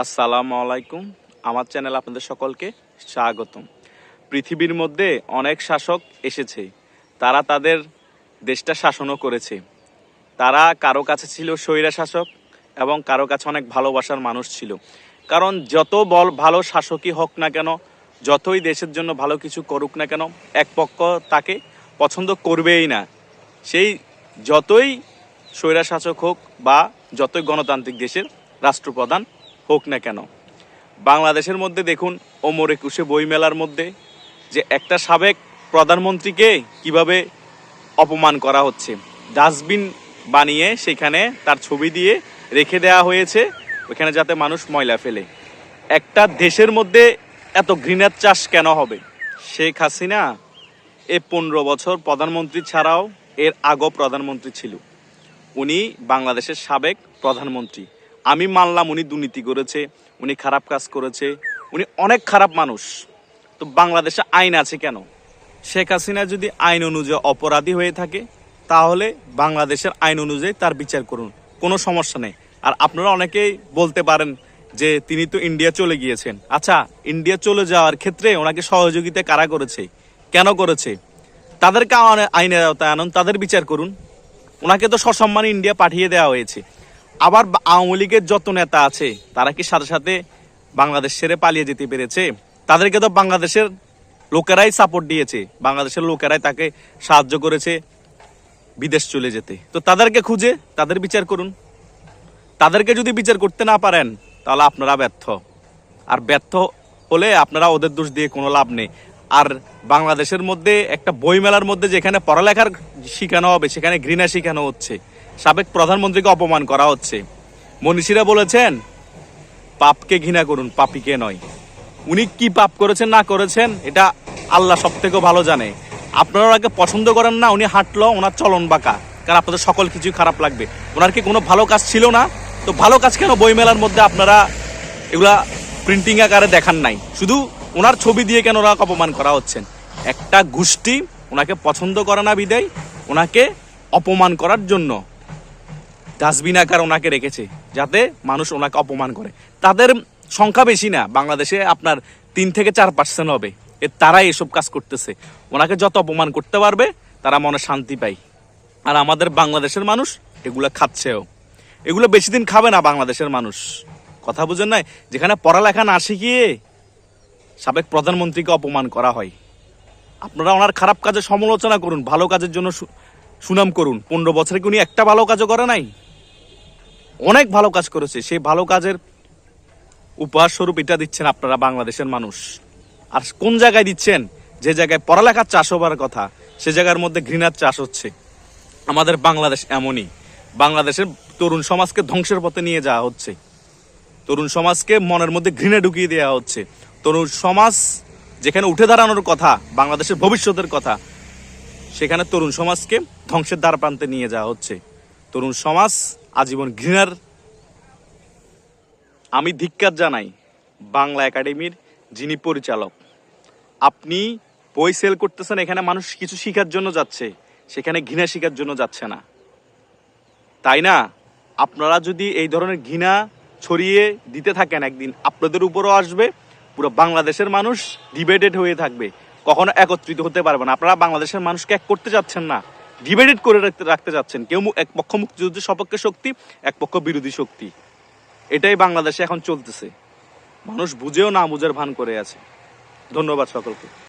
আসসালামু আলাইকুম। আমার চ্যানেল আপনাদের সকলকে স্বাগতম। পৃথিবীর মধ্যে অনেক শাসক এসেছে। তারা তাদের দেশটা শাসনও করেছে। তারা কারও কাছে ছিল স্বৈরা শাসক এবং কারও কাছে অনেক ভালোবাসার মানুষ ছিল। কারণ যত বল ভালো শাসকই হোক না কেন, যতই দেশের জন্য ভালো কিছু করুক না কেন, এক পক্ষ তাকে পছন্দ করবেই না। সেই যতই স্বৈরা শাসক হোক বা যতই গণতান্ত্রিক দেশের রাষ্ট্রপ্রধান হোক না কেন, বাংলাদেশের মধ্যে দেখুন ওমর একুশে বইমেলার মধ্যে যে একটা সাবেক প্রধানমন্ত্রীকে কীভাবে অপমান করা হচ্ছে। ডাস্টবিন বানিয়ে সেখানে তার ছবি দিয়ে রেখে দেওয়া হয়েছে, ওখানে যাতে মানুষ ময়লা ফেলে। একটা দেশের মধ্যে এত ঘৃণার চাষ কেন হবে? শেখ হাসিনা এ পনেরো বছর প্রধানমন্ত্রী ছাড়াও এর আগও প্রধানমন্ত্রী ছিল। উনি বাংলাদেশের সাবেক প্রধানমন্ত্রী। আমি মানলাম উনি দুর্নীতি করেছে, উনি খারাপ কাজ করেছে, উনি অনেক খারাপ মানুষ। তো বাংলাদেশে আইন আছে কেন? শেখ হাসিনা যদি আইন অনুযায়ী অপরাধী হয়ে থাকে, তাহলে বাংলাদেশের আইন অনুযায়ী তার বিচার করুন। কোনো সমস্যা নেই। আর আপনারা অনেকেই বলতে পারেন যে তিনি তো ইন্ডিয়া চলে গিয়েছেন। আচ্ছা ইন্ডিয়া চলে যাওয়ার ক্ষেত্রে ওনাকে সহযোগিতা কারা করেছে? কেন করেছে? তাদেরকে আইনে- আইনের আওতায় আনুন, তাদের বিচার করুন। ওনাকে তো সসম্মানে ইন্ডিয়া পাঠিয়ে দেওয়া হয়েছে। আবার আওয়ামী লীগের যত নেতা আছে, তারা কি সাথে সাথে বাংলাদেশ ছেড়ে পালিয়ে যেতে পেরেছে? তাদেরকে তো বাংলাদেশের লোকেরাই সাপোর্ট দিয়েছে। বাংলাদেশের লোকেরাই তাকে সাহায্য করেছে বিদেশ চলে যেতে। তো তাদেরকে খুঁজে তাদের বিচার করুন। তাদেরকে যদি বিচার করতে না পারেন, তাহলে আপনারা ব্যর্থ। আর ব্যর্থ হলে আপনারা ওদের দোষ দিয়ে কোনো লাভ নেই। আর বাংলাদেশের মধ্যে একটা বইমেলার মধ্যে যেখানে পড়ালেখার শেখানো হবে, সেখানে ঘৃণা শেখানো হচ্ছে। সাবেক প্রধানমন্ত্রীকে অপমান করা হচ্ছে। মনীষীরা বলেছেন, পাপকে ঘৃণা করুন, পাপিকে নয়। উনি কি পাপ করেছেন, না করেছেন, এটা আল্লাহ সব থেকে ভালো জানে। আপনারা ওনাকে পছন্দ করেন না, উনি হাঁটলো, ওনার চলন বাঁকা। কারণ আপনাদের সকল কিছুই খারাপ লাগবে। ওনার কি কোনো ভালো কাজ ছিল না? তো ভালো কাজ কেন বইমেলার মধ্যে আপনারা এগুলা প্রিন্টিং আকারে দেখান নাই? শুধু ওনার ছবি দিয়ে কেন ওরা অপমান করা হচ্ছেন একটা গোষ্ঠী ওনাকে পছন্দ করে না বিদায়, ওনাকে অপমান করার জন্য। ডাস্টবিন আকার ওনাকে রেখেছে, যাতে মানুষ ওনাকে অপমান করে। তাদের সংখ্যা বেশি না, বাংলাদেশে আপনার তিন থেকে চার পার্সেন্ট হবে। এ তারাই এসব কাজ করতেছে। ওনাকে যত অপমান করতে পারবে, তারা মনে শান্তি পায়। আর আমাদের বাংলাদেশের মানুষ এগুলো খাচ্ছেও। এগুলো বেশি দিন খাবে না বাংলাদেশের মানুষ। কথা বুঝেন নাই? যেখানে পড়ালেখা না শিখিয়ে সাবেক প্রধানমন্ত্রীকে অপমান করা হয়। আপনারা ওনার খারাপ কাজের সমালোচনা করুন, ভালো কাজের জন্য সুনাম করুন। পনেরো বছরে কি উনি একটা ভালো কাজও করে নাই? অনেক ভালো কাজ করেছে। সেই ভালো কাজের উপহার স্বরূপ এটা দিচ্ছেন আপনারা বাংলাদেশের মানুষ। আর কোন জায়গায় দিচ্ছেন? যে জায়গায় পড়ালেখার চাষ হবার কথা, সে জায়গার মধ্যে ঘৃণার চাষ হচ্ছে। আমাদের বাংলাদেশ এমনই। বাংলাদেশের তরুণ সমাজকে ধ্বংসের পথে নিয়ে যাওয়া হচ্ছে। তরুণ সমাজকে মনের মধ্যে ঘৃণা ঢুকিয়ে দেওয়া হচ্ছে। তরুণ সমাজ যেখানে উঠে দাঁড়ানোর কথা, বাংলাদেশের ভবিষ্যতের কথা, সেখানে তরুণ সমাজকে ধ্বংসের দ্বার প্রান্তে নিয়ে যাওয়া হচ্ছে। তরুণ সমাজ আজীবন ঘৃণার। আমি ধিক্কার জানাই বাংলা একাডেমির যিনি পরিচালক। আপনি বই সেল করতেছেন, এখানে মানুষ কিছু শেখার জন্য যাচ্ছে, সেখানে ঘৃণা শেখার জন্য যাচ্ছে না। তাই না? আপনারা যদি এই ধরনের ঘৃণা ছড়িয়ে দিতে থাকেন, একদিন আপনাদের উপরও আসবে পুরো বাংলাদেশের মানুষ ডিবেটেড হয়ে থাকবে। কখনো একত্রিত হতে পারবে না। আপনারা বাংলাদেশের মানুষকে এক করতে যাচ্ছেন না। ডিবেটেড করে রাখতে রাখতে যাচ্ছেন। কেউ এক পক্ষ মুক্তিযুদ্ধের সপক্ষে শক্তি, এক পক্ষ বিরোধী শক্তি। এটাই বাংলাদেশে এখন চলতেছে। মানুষ বুঝেও না বুঝের ভান করে আছে। ধন্যবাদ সকলকে।